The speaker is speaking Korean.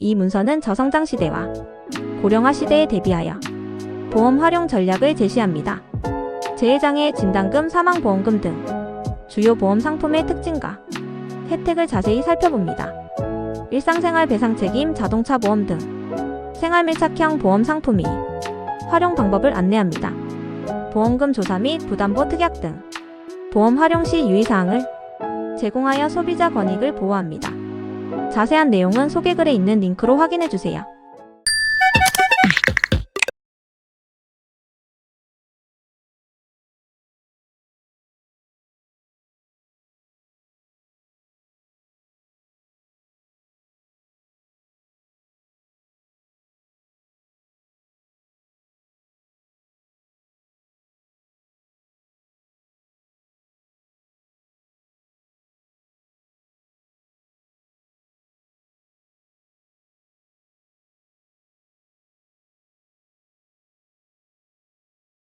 이 문서는 저성장 시대와 고령화 시대에 대비하여 보험 활용 전략을 제시합니다. 재해장애 진단금, 사망보험금 등 주요 보험 상품의 특징과 혜택을 자세히 살펴봅니다. 일상생활 배상 책임, 자동차 보험 등 생활 밀착형 보험 상품이 활용 방법을 안내합니다. 보험금 조사 및 부담보 특약 등 보험 활용 시 유의사항을 제공하여 소비자 권익을 보호합니다. 자세한 내용은 소개글에 있는 링크로 확인해 주세요.